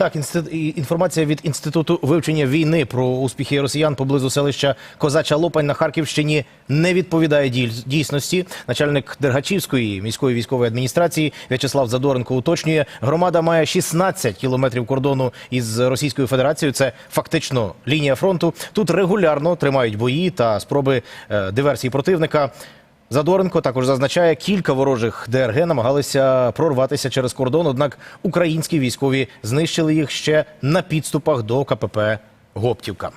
Так, інформація від інституту вивчення війни про успіхи росіян поблизу селища Козача Лопань на Харківщині не відповідає дійсності. Начальник Дергачівської міської військової адміністрації В'ячеслав Задоренко уточнює, громада має 16 кілометрів кордону із Російською Федерацією. Це фактично лінія фронту. Тут регулярно тримають бої та спроби е, диверсії противника. Задоренко також зазначає, кілька ворожих ДРГ намагалися прорватися через кордон, однак українські військові знищили їх ще на підступах до КПП Гоптівка.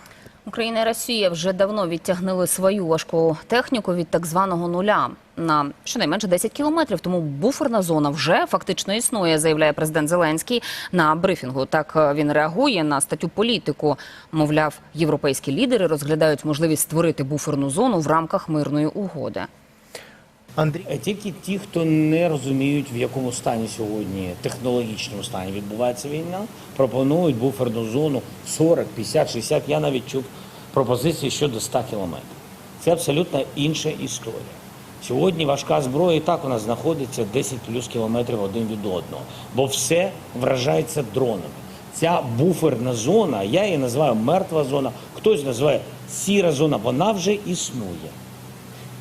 Україна і Росія вже давно відтягнули свою важку техніку від так званого нуля на щонайменше 10 кілометрів. Тому буферна зона вже фактично існує, заявляє президент Зеленський на брифінгу. Так він реагує на статтю політику. Мовляв, європейські лідери розглядають можливість створити буферну зону в рамках мирної угоди. Андрій Е, Тільки ті, хто не розуміють, в якому стані сьогодні, технологічному стані відбувається війна, пропонують буферну зону 40, 50, 60. Я навіть чув пропозиції щодо 100 кілометрів. Це абсолютно інша історія. Сьогодні важка зброя і так у нас знаходиться 10 плюс кілометрів один від одного, бо все вражається дронами. Ця буферна зона, я її називаю мертва зона, хтось називає сіра зона, вона вже існує.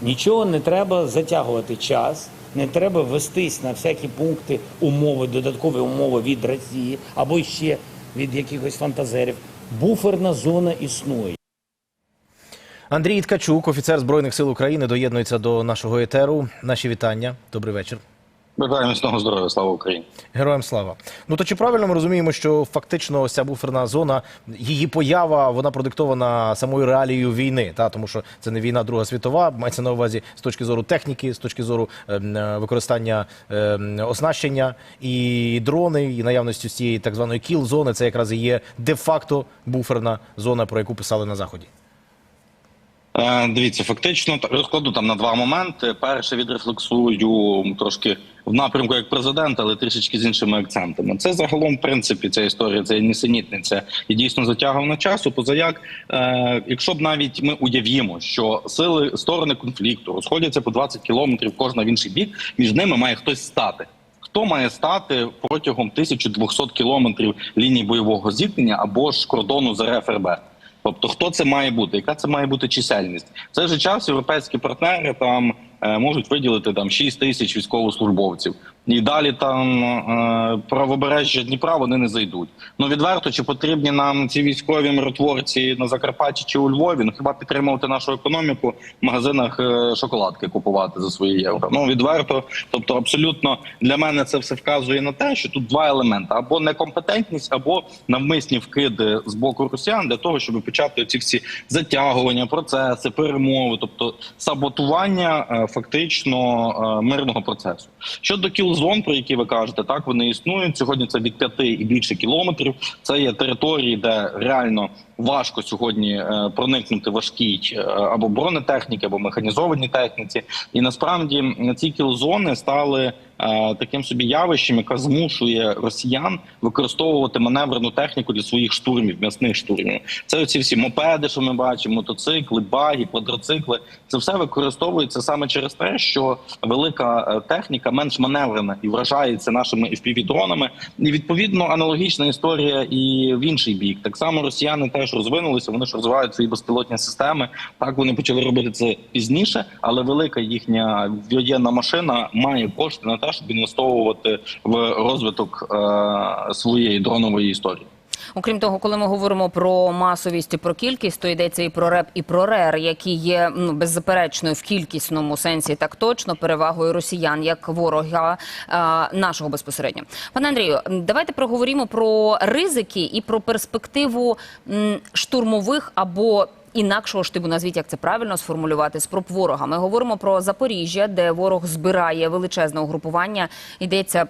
Нічого не треба затягувати час, не треба вестись на всякі пункти умови, додаткові умови від Росії або ще від якихось фантазерів. Буферна зона існує. Андрій Ткачук, офіцер збройних сил України, доєднується до нашого етеру. Наші вітання. Добрий вечір. Бажаю міцного здоров'я, слава Україні. Героям слава. Ну то чи правильно ми розуміємо, що фактично ця буферна зона, її поява, вона продиктована самою реалією війни, та тому що це не війна Друга світова, мається на увазі з точки зору техніки, з точки зору ем, е, використання ем, оснащення і дрони, і наявності цієї так званої кіл-зони, це якраз і є де-факто буферна зона, про яку писали на заході. Е, дивіться, фактично розкладу там на два моменти. Перше відрефлексую трошки в напрямку як президент, але трішечки з іншими акцентами. Це загалом, в принципі, ця історія, це нісенітниця і дійсно затягування часу. Позаяк, е, якщо б навіть ми уявімо, що сили сторони конфлікту розходяться по 20 кілометрів кожна в інший бік, між ними має хтось стати. Хто має стати протягом 1200 кілометрів лінії бойового зіткнення або ж кордону з РФРБ? Тобто, хто це має бути? Яка це має бути чисельність? В цей же час європейські партнери там е, можуть виділити там 6 тисяч військовослужбовців, і далі там е, правобережжя Дніпра вони не зайдуть. Ну відверто, чи потрібні нам ці військові миротворці на Закарпатті чи у Львові? Ну хіба підтримувати нашу економіку в магазинах е, шоколадки купувати за свої євро? Ну відверто, тобто абсолютно для мене це все вказує на те, що тут два елементи: або некомпетентність, або навмисні вкиди з боку росіян для того, щоб почати ці всі затягування, процеси, перемови, тобто саботування е, фактично мирного процесу. Щодо кілзон, про які ви кажете, так вони існують сьогодні. Це від 5 і більше кілометрів. Це є території, де реально важко сьогодні е, проникнути важкій е, або бронетехніки, або механізованій техніці. І насправді ці кілзони стали е, таким собі явищем, яка змушує росіян використовувати маневрену техніку для своїх штурмів, м'ясних штурмів. Це оці всі мопеди, що ми бачимо, мотоцикли, баги, квадроцикли. Це все використовується саме через те, що велика техніка менш маневрена і вражається нашими FPV-дронами. І відповідно аналогічна історія і в інший бік. Так само росіяни теж розвинулися. Вони ж розвивають свої безпілотні системи. Так вони почали робити це пізніше, але велика їхня воєнна машина має кошти на те, щоб інвестовувати в розвиток е, своєї дронової історії. Окрім того, коли ми говоримо про масовість і про кількість, то йдеться і про РЕП, і про РЕР, які є ну беззаперечною в кількісному сенсі, так точно перевагою росіян як ворога а, нашого безпосередньо. Пане Андрію, давайте проговоримо про ризики і про перспективу м, штурмових або. Інакшого штибу назвіть, як це правильно сформулювати спроб ворога. Ми говоримо про Запоріжжя, де ворог збирає величезне угрупування. Йдеться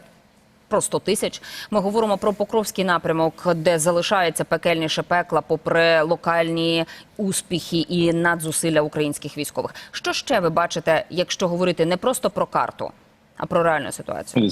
про 100 тисяч. Ми говоримо про Покровський напрямок, де залишається пекельніше пекла, попри локальні успіхи і надзусилля українських військових. Що ще ви бачите, якщо говорити не просто про карту, а про реальну ситуацію?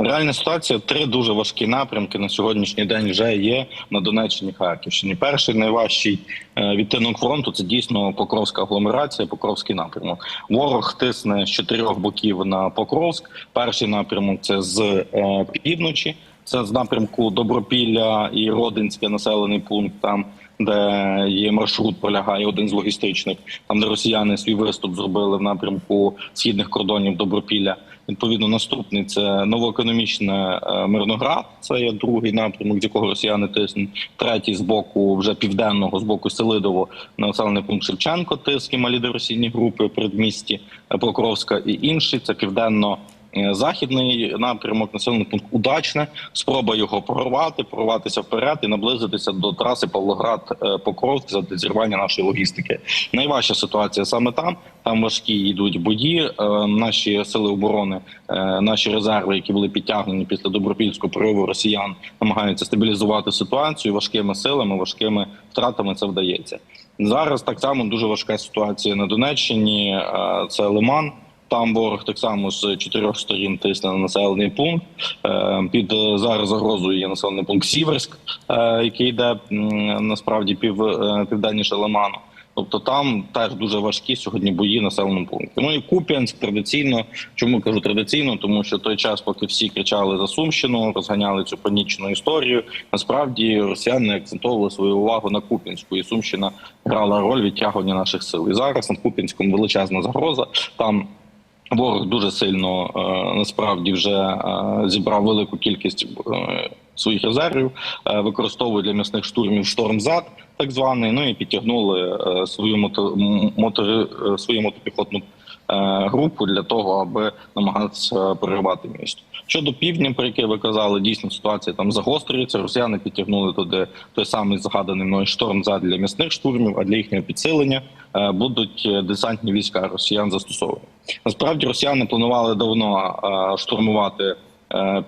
Реальна ситуація три дуже важкі напрямки на сьогоднішній день вже є на Донеччині Харківщині. Перший найважчий е, відтинок фронту це дійсно Покровська агломерація, Покровський напрямок. Ворог тисне з чотирьох боків на Покровськ. Перший напрямок це з е, півночі. Це з напрямку Добропілля і Родинське населений пункт, там де є маршрут, пролягає один з логістичних, там де росіяни свій виступ зробили в напрямку східних кордонів Добропілля. Відповідно, наступний це новоекономічне е, Мирноград. Це є другий напрямок, з якого росіяни тиснуть. Третій з боку вже південного, з боку Селидово, населений пункт Шевченко, тиск і малі диверсійні групи передмісті е, Покровська. І інший це південно. Е, Західний напрямок населений пункт удачне. Спроба його прорвати, прорватися вперед і наблизитися до траси Павлоград е, Покровськ за зірвання нашої логістики. Найважча ситуація саме там. Там важкі йдуть бої. Е, Наші сили оборони, наші резерви, які були підтягнені після добропільського прориву росіян, намагаються стабілізувати ситуацію важкими силами, важкими втратами. Це вдається зараз. Так само дуже важка ситуація на Донеччині. Це Лиман. Там ворог так само з чотирьох сторін тисне на населений пункт. Е, Під е, зараз загрозою є населений пункт Сіверськ, е, який йде насправді пів південніше Лиману. Тобто там теж дуже важкі сьогодні бої населеному пункті. Ну і Куп'янськ традиційно. Чому кажу традиційно? Тому що той час, поки всі кричали за Сумщину, розганяли цю панічну історію. Насправді росіяни акцентовували свою увагу на Куп'янську, і Сумщина грала роль відтягування наших сил. І зараз над Куп'янськом величезна загроза. Там Ворог дуже сильно е, насправді вже е, зібрав велику кількість е, своїх резервів, використовує для м'ясних штурмів штормзад, так званий. Ну і підтягнули свою мото, м- мотори, е, свою мотопіхотну групу для того, аби намагатися перервати місто. Щодо півдня, про яке ви казали, дійсно ситуація там загострюється. Росіяни підтягнули туди той самий згаданий мною штормзад для м'ясних штурмів, а для їхнього підсилення будуть е, десантні війська росіян застосовані. Насправді росіяни планували давно е, штурмувати е,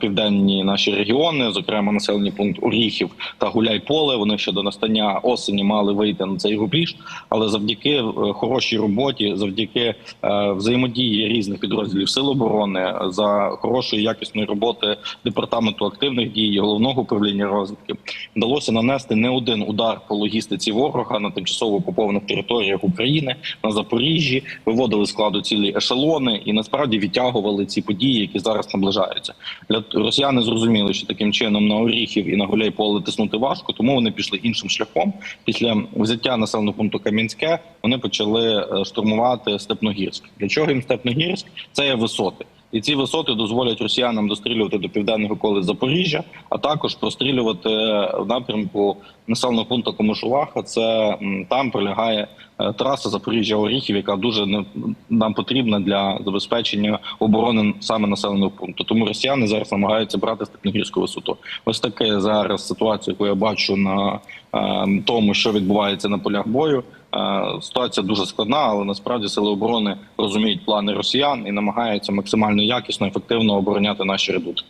південні наші регіони, зокрема населені пункт Оріхів та Гуляйполе. Вони ще до настання осені мали вийти на цей рубіж, але завдяки е, хорошій роботі, завдяки е, взаємодії різних підрозділів сил оборони, е, за хорошої якісної роботи департаменту активних дій головного управління розвідки вдалося нанести не один удар по логістиці ворога на тимчасово окупованих територіях України на Запоріжжі, виводили складу цілі ешелони і насправді відтягували ці події, які зараз наближаються. Росіяни зрозуміли, що таким чином на Оріхів і на Гуляйполе тиснути важко, тому вони пішли іншим шляхом. Після взяття населеного пункту Кам'янське вони почали е, штурмувати Степногірськ. Для чого їм Степногірськ? Це є висоти. І ці висоти дозволять росіянам дострілювати до південних околиць Запоріжжя, а також прострілювати в напрямку населеного пункту Комишуваха. Це там пролягає е, траса Запоріжжя Оріхів, яка дуже нам потрібна для забезпечення оборони саме населеного пункту. Тому росіяни зараз намагаються брати Степногірську висоту. Ось таке зараз ситуація, яку я бачу на е, тому, що відбувається на полях бою. Е, Ситуація дуже складна, але насправді сили оборони розуміють плани росіян і намагаються максимально якісно ефективно обороняти наші редути.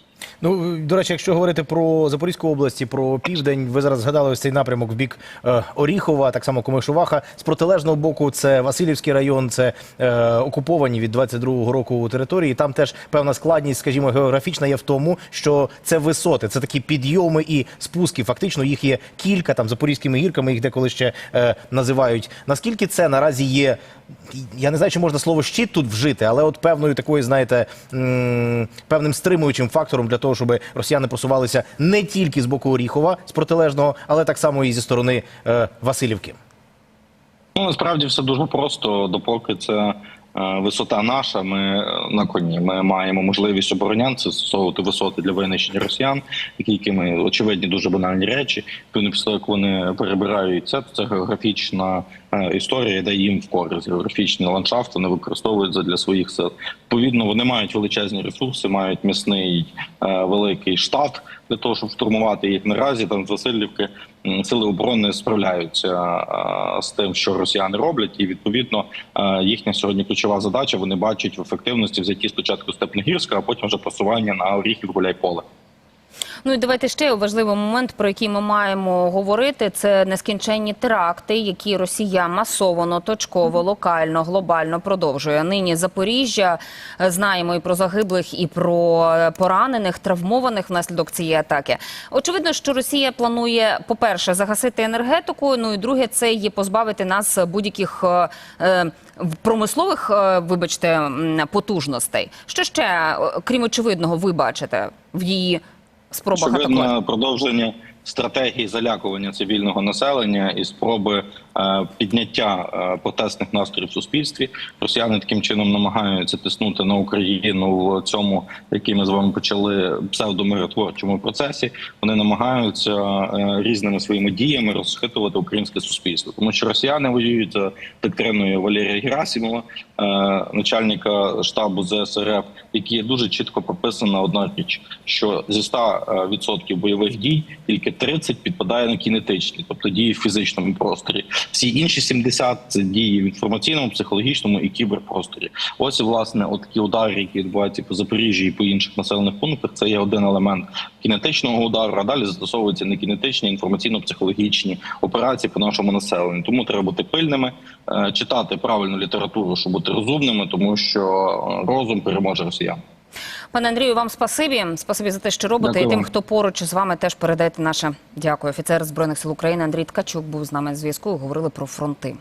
Ну, до речі, якщо говорити про Запорізьку область, і про південь, ви зараз згадали ось цей напрямок в бік е, Оріхова, так само Комишуваха. З протилежного боку, це Васильівський район, це е, окуповані від 22-го року території. Там теж певна складність, скажімо, географічна є в тому, що це висоти, це такі підйоми і спуски. Фактично їх є кілька там запорізькими гірками, їх деколи ще е, називають. Наскільки це наразі є? Я не знаю, чи можна слово щит тут вжити, але от певною такою, знаєте, певним стримуючим фактором для того, щоб росіяни просувалися не тільки з боку Оріхова, з протилежного, але так само і зі сторони е, Васильівки. Ну насправді все дуже просто, допоки це висота наша. Ми е, на коні. Ми маємо можливість оборонянці застосовувати висоти для винищення росіян, які ми очевидні дуже банальні речі. Відповідно, після як вони перебирають це, це географічна е, історія, де їм в користь. Географічний ландшафт вони використовують для своїх сил. Відповідно, вони мають величезні ресурси, мають м'ясний е, великий штат для того, щоб штурмувати їх наразі. Там з Васильівки сили оборони справляються з тим, що росіяни роблять, і відповідно їхня сьогодні ключова задача. Вони бачать в ефективності взяті спочатку Степногірська, а потім вже просування на Оріхів Гуляйполе. Ну і давайте ще важливий момент, про який ми маємо говорити. Це нескінченні теракти, які Росія масово, точково, локально, глобально продовжує. Нині Запоріжжя е, знаємо і про загиблих, і про е, поранених, травмованих внаслідок цієї атаки. Очевидно, що Росія планує, по-перше, загасити енергетику. Ну і друге, це є позбавити нас будь-яких е, е, промислових, е, вибачте, потужностей. Що ще, крім очевидного, ви бачите в її спробах атакувати. Очевидно, продовження стратегії залякування цивільного населення і спроби е, підняття е, протестних настроїв в суспільстві. Росіяни таким чином намагаються тиснути на Україну в цьому, який ми з вами почали псевдомиротворчому процесі. Вони намагаються е, різними своїми діями розхитувати українське суспільство, тому що росіяни воюють за доктриною Валерія Герасимова, е, начальника штабу ЗСРФ, є дуже чітко прописана одна річ, що зі 100% бойових дій тільки 30 підпадає на кінетичні, тобто дії в фізичному просторі. Всі інші 70 – це дії в інформаційному, психологічному і кіберпросторі. Ось власне от такі удари, які відбуваються по Запоріжжі і по інших населених пунктах. Це є один елемент кінетичного удару. А далі застосовуються не кінетичні, інформаційно-психологічні операції по нашому населенню. Тому треба бути пильними, е, читати правильну літературу, щоб бути розумними, тому що е, розум переможе росіян. Пане Андрію, вам спасибі. Спасибі за те, що робите. Дякую І тим, хто поруч з вами, теж передайте наше дякую. Офіцер збройних сил України Андрій Ткачук був з нами на зв'язку. і Говорили про фронти.